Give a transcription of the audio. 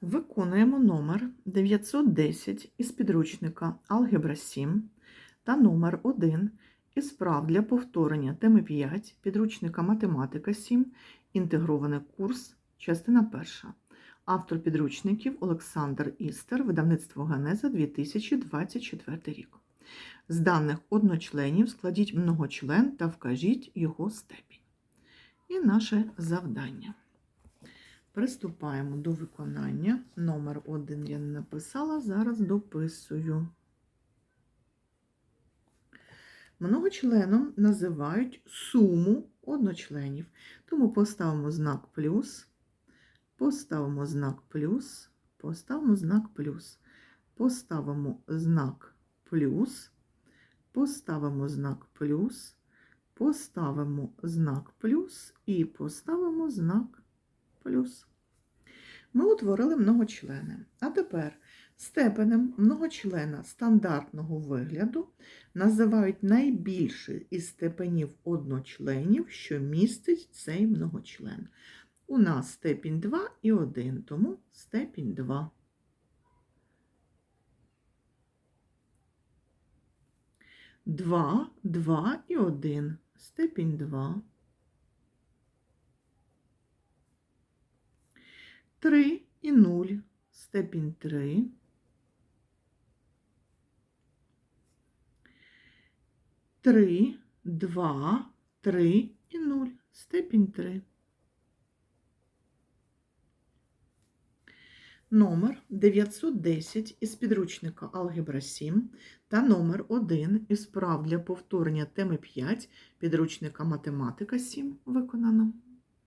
Виконуємо номер 910 із підручника Алгебра 7 та номер 1 із прав для повторення теми 5 підручника Математика 7, інтегрований курс, частина 1. Автор підручників Олександр Істер, видавництво Генеза 2024 рік. З даних одночленів складіть многочлен та вкажіть його степінь. І наше завдання. Приступаємо до виконання. Номер один я не написала, зараз дописую. Многочленом називають суму одночленів. Тому поставимо знак плюс, поставимо знак плюс, поставимо знак плюс, поставимо знак плюс, поставимо знак плюс, поставимо знак плюс і поставимо знак плюс. Ми утворили многочлени. А тепер степенем многочлена стандартного вигляду називають найбільший із степенів одночленів, що містить цей многочлен. У нас степінь 2 і 1, тому степінь 2. Два, два і один. Степінь 2. 3 і 0, степінь 3. Три, два, три і 0, степінь 3. Номер 910 із підручника Алгебра 7 та номер 1 із прав для повторення теми 5 підручника Математика 7 виконано.